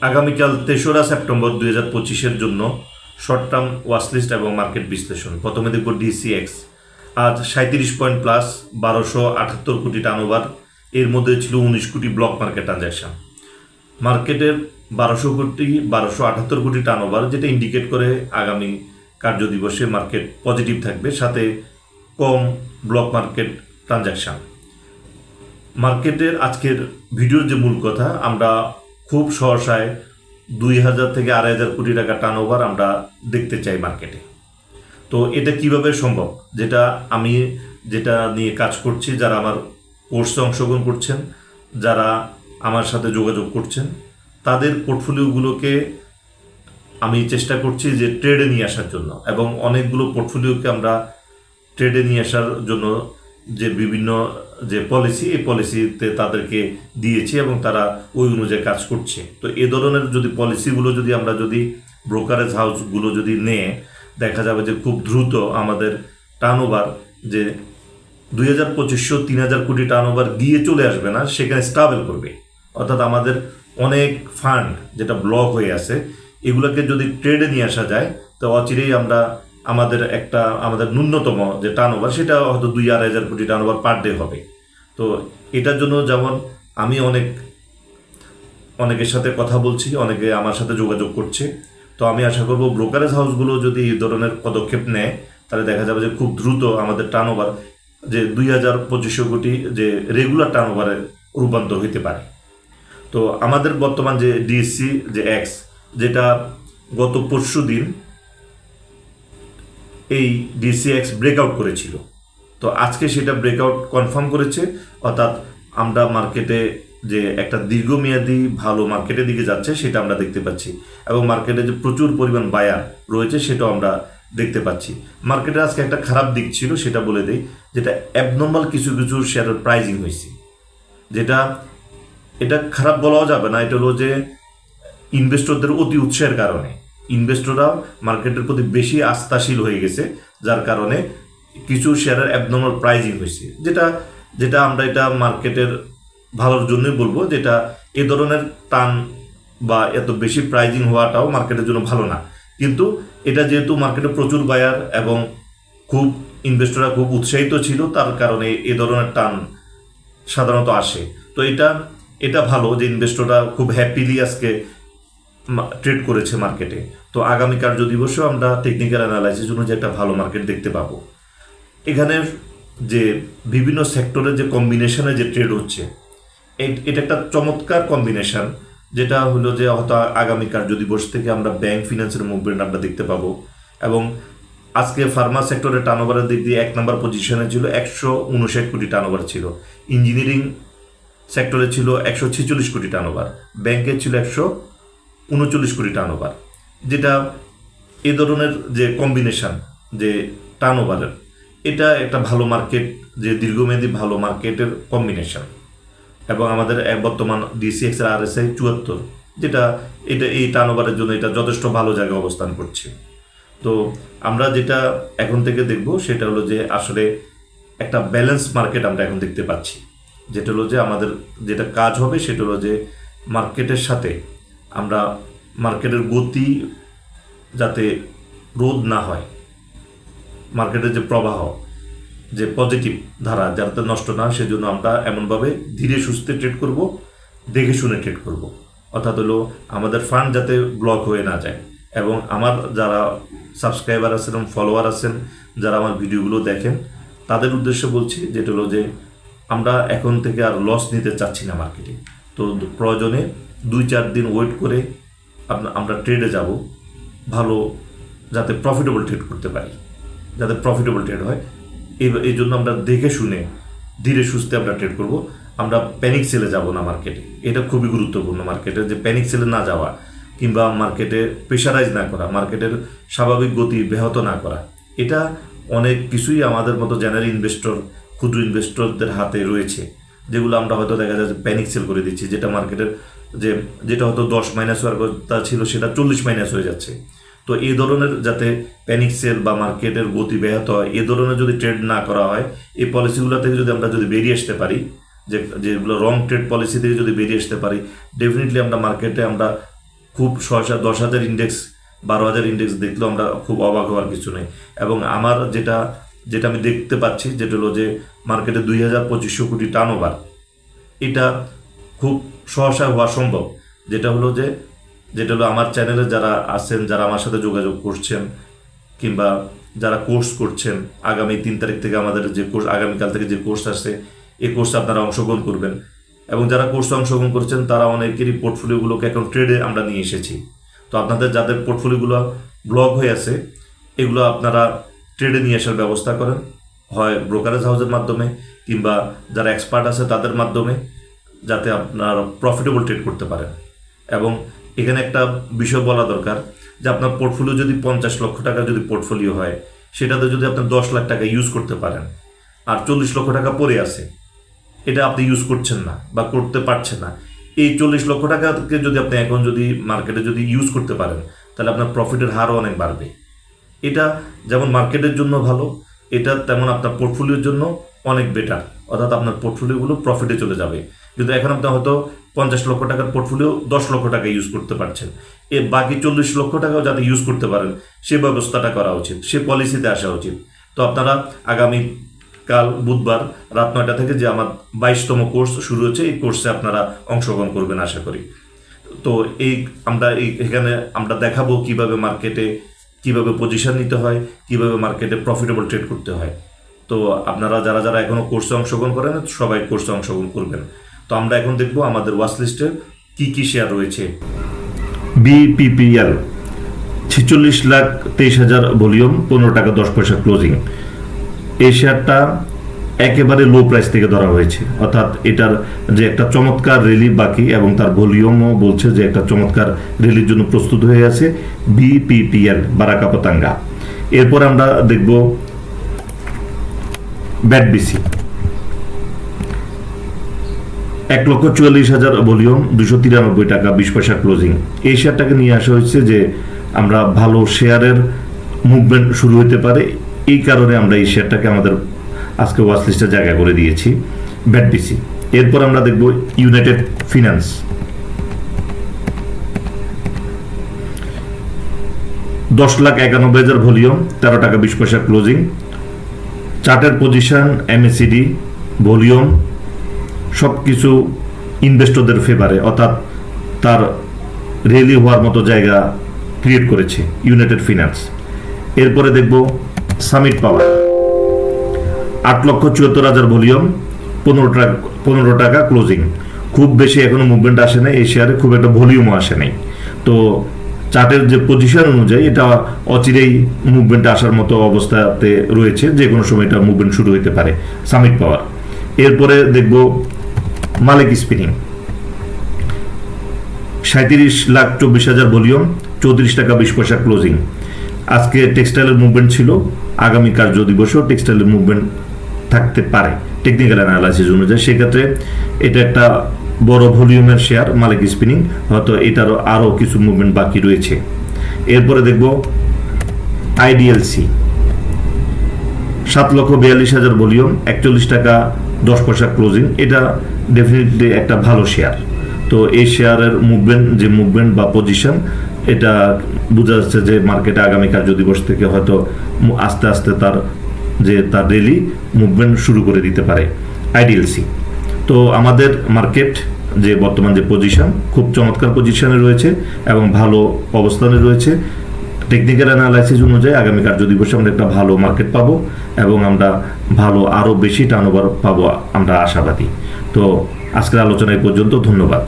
আগামীকাল তেসরা সেপ্টেম্বর দুই হাজার পঁচিশের জন্য শর্ট টার্ম ওয়াচলিস্ট এবং মার্কেট বিশ্লেষণ। প্রথমে দেখব ডিসিএক্স আজ সাঁত্রিশ পয়েন্ট প্লাস বারোশো আটাত্তর কোটি টার্নওভার এর মধ্যে ছিল উনিশ কোটি ব্লক মার্কেট ট্রানজ্যাকশন মার্কেটের বারোশো কোটি, বারোশো আটাত্তর কোটি টার্নওভার যেটা ইন্ডিকেট করে আগামী কার্য দিবসে মার্কেট পজিটিভ থাকবে, সাথে কম ব্লক মার্কেট ট্রানজ্যাকশন মার্কেটের আজকের ভিডিওর যে মূল কথা, আমরা খুব সহসায় দুই হাজার থেকে আড়াই হাজার কোটি টাকা টার্ন ওভার আমরা দেখতে চাই মার্কেটে তো এটা কীভাবে সম্ভব? যেটা আমি যেটা নিয়ে কাজ করছি, যারা আমার কোর্সে অংশগ্রহণ করছেন, যারা আমার সাথে যোগাযোগ করছেন, তাদের পোর্টফোলিওগুলোকে আমি চেষ্টা করছি যে ট্রেডে নিয়ে আসার জন্য এবং অনেকগুলো পোর্টফোলিওকে আমরা ট্রেডে নিয়ে আসার জন্য যে বিভিন্ন যে পলিসি এই পলিসিতে তাদেরকে দিয়েছি এবং তারা ওই অনুযায়ী কাজ করছে। তো এ ধরনের যদি পলিসিগুলো যদি আমরা যদি ব্রোকারেজ হাউসগুলো যদি নেয় দেখা যাবে যে খুব দ্রুত আমাদের টার্নওভার যে দুই হাজার পঁচিশশো তিন হাজার কোটি টার্নওভার গিয়ে চলে আসবে না, সেখানে স্টাবেল করবে। অর্থাৎ আমাদের অনেক ফান্ড যেটা ব্লক হয়ে আছে, এগুলোকে যদি ট্রেডে নিয়ে আসা যায়, তো অচিরেই আমরা আমাদের একটা, আমাদের ন্যূনতম যে টার্নওভার সেটা হয়তো দুই আড়াই হাজার কোটি টার্নওভার পার ডে হবে। তো এটার জন্য যেমন আমি অনেক, অনেকের সাথে কথা বলছি, অনেকে আমার সাথে যোগাযোগ করছে। তো আমি আশা করব ব্রোকারেজ হাউসগুলো যদি এই ধরনের পদক্ষেপ নেয়, তাহলে দেখা যাবে যে খুব দ্রুত আমাদের টার্নওভার যে দুই হাজার পঁচিশশো কোটি যে রেগুলার টার্নওভারে রূপান্তর হইতে পারে। তো আমাদের বর্তমান যে ডিএসসি যে এক্স যেটা গত পরশু দিন এই ডিসিএক্স ব্রেকআউট করেছিল। তো আজকে সেটা ব্রেকআউট কনফার্ম করেছে, অর্থাৎ আমরা মার্কেটে যে একটা দীর্ঘমেয়াদী ভালো মার্কেটের দিকে যাচ্ছে সেটা আমরা দেখতে পাচ্ছি। এবং মার্কেটে যে প্রচুর পরিমাণ বায়ার রয়েছে সেটাও আমরা দেখতে পাচ্ছি। মার্কেটে আজকে একটা খারাপ দিক ছিল, সেটা বলে দেই, যেটা অ্যাবনর্মাল কিছু কিছু শেয়ারের প্রাইজিং হয়েছে। যেটা, এটা খারাপ বলাও যাবে না, এটা হলো যে ইনভেস্টরদের অতি উৎসাহের কারণে। ইনভেস্টররা মার্কেটের প্রতি বেশি আস্থাশীল হয়ে গেছে, যার কারণে কিছু শেয়ারের অ্যাবনর্মাল প্রাইজিং হয়েছে। যেটা যেটা আমরা এটা মার্কেটের ভালোর জন্যই বলব, যেটা এ ধরনের টান বা এত বেশি প্রাইজিং হওয়াটাও মার্কেটের জন্য ভালো না। কিন্তু এটা যেহেতু মার্কেটে প্রচুর বায়ার এবং খুব ইনভেস্টররা খুব উৎসাহিত ছিল, তার কারণে এ ধরনের টান সাধারণত আসে। তো এটা এটা ভালো যে ইনভেস্টররা খুব হ্যাপিলি আজকে ট্রেড করেছে মার্কেটে তো আগামী কার্য দিবসেও আমরা টেকনিক্যাল অ্যানালাইসিস অনুযায়ী একটা ভালো মার্কেট দেখতে পাবো। এখানে যে বিভিন্ন সেক্টরের যে কম্বিনেশনে যে ট্রেড হচ্ছে এটা একটা চমৎকার কম্বিনেশন যেটা হলো যে হয়তো আগামী কার্য দিবস থেকে আমরা ব্যাংক ফিনান্সের মুভমেন্ট আমরা দেখতে পাবো। এবং আজকে ফার্মা সেক্টরের টার্নওভারের দিক দিয়ে এক নম্বর পজিশনে ছিল একশো উনষাট কোটি টার্নওভার ছিল। ইঞ্জিনিয়ারিং সেক্টরে ছিল একশো ছেচল্লিশ কোটি টার্নওভার ব্যাংকে ছিল একশো উনচল্লিশ কোটি টার্নওভার যেটা এ ধরনের যে কম্বিনেশান যে টার্নওভারের এটা একটা ভালো মার্কেট যে দীর্ঘমেয়াদী ভালো মার্কেটের কম্বিনেশন এবং আমাদের এক বর্তমান ডিসিএক্স আর আরএসআই চুয়াত্তর, যেটা এটা এই টার্নওভারের জন্য এটা যথেষ্ট ভালো জায়গায় অবস্থান করছে। তো আমরা যেটা এখন থেকে দেখব, সেটা হলো যে আসলে একটা ব্যালেন্স মার্কেট আমরা এখন দেখতে পাচ্ছি। যেটা হলো যে আমাদের যেটা কাজ হবে, সেটা হলো যে মার্কেটের সাথে আমরা মার্কেটের গতি যাতে রোধ না হয়, মার্কেটের যে প্রবাহ, যে পজিটিভ ধারা যাতে নষ্ট না, সেজন্য আমরা এমনভাবে ধীরে সুস্থে ট্রেড করব, দেখে শুনে ট্রেড করব। অর্থাৎ হলো আমাদের ফান্ড যাতে ব্লক হয়ে না যায়। এবং আমার যারা সাবস্ক্রাইবার আছেন এবং ফলোয়ার আছেন, যারা আমার ভিডিওগুলো দেখেন, তাদের উদ্দেশ্যে বলছি যেটা হলো যে আমরা এখন থেকে আর লস নিতে চাচ্ছি না মার্কেটে তো প্রয়োজনে দুই চার দিন ওয়েট করে আমরা ট্রেডে যাব, ভালো যাতে প্রফিটেবল ট্রেড করতে পারি। যাতে প্রফিটেবল ট্রেড হয়। এই এই জন্য আমরা দেখে শুনে, ধীরে সুস্থে আমরা ট্রেড করব। আমরা প্যানিক সেলে যাব না মার্কেটে এটা খুবই গুরুত্বপূর্ণ মার্কেটে যে প্যানিক সেলে না যাওয়া কিংবা মার্কেটে প্রেশারাইজ না করা মার্কেটের স্বাভাবিক গতি ব্যাহত না করা, এটা অনেক কিছুই আমাদের মতো জেনারেল ইনভেস্টর ক্ষুদ্র ইনভেস্টরদের হাতে রয়েছে। যেগুলো আমরা হয়তো দেখা যায় যে প্যানিক সেল করে দিচ্ছি, যেটা মার্কেটের যে যেটা হয়তো দশ মাইনাস হওয়ার কথা ছিল, সেটা চল্লিশ মাইনাস হয়ে যাচ্ছে। তো এই ধরনের যাতে প্যানিক সেল বা মার্কেটের গতি ব্যাহত হয় এ ধরনের যদি ট্রেড না করা হয়, এই পলিসিগুলো থেকে যদি আমরা যদি বেরিয়ে আসতে পারি, যে, যেগুলো রং ট্রেড পলিসি থেকে যদি বেরিয়ে আসতে পারি ডেফিনেটলি আমরা মার্কেটে আমরা খুব ছয় দশ হাজার ইন্ডেক্স বারো হাজার ইন্ডেক্স দেখলেও আমরা খুব অবাক হওয়ার কিছু নেই। এবং আমার যেটা যেটা আমি দেখতে পাচ্ছি, যেটা হলো যে মার্কেটে দুই হাজার পঁচিশশো কোটি টার্ন ওভার এটা খুব সহসা হওয়া সম্ভব। যেটা হলো যে, যেটা হলো আমার চ্যানেলে যারা আছেন, যারা আমার সাথে যোগাযোগ করছেন, কিংবা যারা কোর্স করছেন, আগামী তিন তারিখ থেকে আমাদের যে কোর্স আগামীকাল থেকে যে কোর্স আসছে, এই কোর্সে আপনারা অংশগ্রহণ করবেন। এবং যারা কোর্সে অংশগ্রহণ করছেন, তারা অনেকেরই পোর্টফোলিওগুলোকে এখন ট্রেডে আমরা নিয়ে এসেছি। তো আপনাদের যাদের পোর্টফোলিওগুলো ব্লক হয়ে আছে, এগুলো আপনারা ট্রেডে নিয়ে আসার ব্যবস্থা করেন। হয় ব্রোকারেজ হাউসের মাধ্যমে, কিংবা যারা এক্সপার্ট আছে তাদের মাধ্যমে। যাতে আপনার প্রফিটেবল ট্রেড করতে পারেন এবং এখানে একটা বিষয় বলা দরকার যে আপনার পোর্টফোলিও যদি পঞ্চাশ লক্ষ টাকা যদি পোর্টফোলিও হয়, সেটাতে যদি আপনি দশ লাখ টাকা ইউজ করতে পারেন, আর চল্লিশ লক্ষ টাকা পড়ে আছে, এটা আপনি ইউজ করছেন না বা করতে পারছেন না, এই চল্লিশ লক্ষ টাকাকে যদি আপনি এখন যদি মার্কেটে যদি ইউজ করতে পারেন, তাহলে আপনার প্রফিটের হারও অনেক বাড়বে। এটা যেমন মার্কেটের জন্য ভালো, এটা তেমন আপনার পোর্টফোলিওর জন্য অনেক বেটার অর্থাৎ আপনার পোর্টফোলিওগুলো প্রফিটে চলে যাবে। কিন্তু এখন আপনি হয়তো পঞ্চাশ লক্ষ টাকার পোর্টফোলিও দশ লক্ষ টাকা ইউজ করতে পারছেন। এ বাকি চল্লিশ লক্ষ টাকাও যাতে ইউজ করতে পারেন, সে ব্যবস্থাটা করা উচিত, সে পলিসিতে আসা উচিত। তো আপনারা আগামী কাল বুধবার রাত নয়টা থেকে যে আমার বাইশতম কোর্স শুরু হচ্ছে, এই কোর্সে আপনারা অংশগ্রহণ করবেন আশা করি। তো এই আমরা এই এখানে আমরা দেখাবো কীভাবে মার্কেটে কীভাবে পজিশন নিতে হয়, কীভাবে মার্কেটে প্রফিটেবল ট্রেড করতে হয়। তো আপনারা যারা যারা এখনও কোর্সে অংশগ্রহণ করেন, সবাই কোর্সে অংশগ্রহণ করবেন। তো আমরা এখন দেখব আমাদের ওয়াচ লিস্টে কি কি শেয়ার রয়েছে। বিপিপিএল ছেচল্লিশ লাখ তেইশ হাজার ভলিউম, পনেরো টাকা দশ পয়সা ক্লোজিং এই শেয়ারটা একেবারে লো প্রাইস থেকে ধরা হয়েছে। অর্থাৎ এটার যে একটা চমৎকার রেলি বাকি এবং তার ভলিউমও বলছে যে একটা চমৎকার রেলির জন্য প্রস্তুত হয়ে আছে বিপিপিএল বারাকা পতাঙ্গা। এরপর আমরা দেখব ব্যাট বিসি। এক লক্ষ চুয়াল্লিশ হাজার ভলিউম, দুশো তিরানব্বই টাকা, বিশ পয়সা ক্লোজিং। এই শেয়ারটাকে নিয়ে আসা হয়েছে যে আমরা ভালো শেয়ারের মুভমেন্ট শুরু হতে পারে। এই কারণে আমরা এই শেয়ারটাকে আমাদের আজকে ওয়াচ জায়গা করে দিয়েছি ব্যাটবিসি এরপর আমরা দেখব ইউনাইটেড ফিনান্স দশ লাখ একানব্বই হাজার ভলিউম, তেরো টাকা, বিশ পয়সা ক্লোজিং। চার্টের পজিশন এমএসিডি ভলিউম সব কিছু ইনভেস্টরদের ফেভারে অর্থাৎ তার রেলি হওয়ার মতো জায়গা ক্রিয়েট করেছে ইউনাইটেড ফিনান্স এরপরে দেখব সামিট পাওয়ার আট লক্ষ চুয়াত্তর হাজার ভলিউম, পনেরো টাকা পনেরো টাকা ক্লোজিং খুব বেশি এখনও মুভমেন্ট আসে নাই, এই শেয়ারে খুব একটা ভলিউমও আসে নাই। তো চার্টের যে পজিশন অনুযায়ী এটা অচিরেই মুভমেন্ট আসার মতো অবস্থাতে রয়েছে যে কোনো সময় এটা মুভমেন্ট শুরু হতে পারে। সামিট পাওয়ার এরপরে দেখব মালিক স্পিনিং। সাঁত্রিশ লাখ চব্বিশ হাজার ভলিউম, চৌত্রিশ টাকা বিশ পয়সা ক্লোজিং। আজকে টেক্সটাইলের মুভমেন্ট ছিল, আগামী কার্য দিবসেও টেক্সটাইলের মুভমেন্ট থাকতে পারে। টেকনিক্যাল অ্যানালাইসিস অনুযায়ী, সেক্ষেত্রে এটা একটা বড় ভলিউমের শেয়ার, মালিক স্পিনিং, হয়তো এটারও আরও কিছু মুভমেন্ট বাকি রয়েছে। এরপরে দেখব আইডিএলসি। সাত লক্ষ বিয়াল্লিশ হাজার ভলিউম, একচল্লিশ টাকা, দশ পয়সা ক্লোজিং। এটা ডেফিনেটলি একটা ভালো শেয়ার তো এই শেয়ারের মুভমেন্ট যে মুভমেন্ট বা পজিশন এটা বোঝা যাচ্ছে যে মার্কেটে আগামী কার্য দিবস থেকে হয়তো আস্তে আস্তে তার যে তার ডেলি মুভমেন্ট শুরু করে দিতে পারে। আইডিএলসি তো আমাদের মার্কেট যে বর্তমান যে পজিশন খুব চমৎকার পজিশনে রয়েছে এবং ভালো অবস্থানে রয়েছে। টেকনিক্যাল অ্যানালাইসিস অনুযায়ী আগামী কার্য দিবসে আমরা একটা ভালো মার্কেট পাবো এবং আমরা ভালো আরও বেশি টার্নওভার পাবো আমরা আশাবাদী। তো আজকের আলোচনা এই পর্যন্ত, ধন্যবাদ।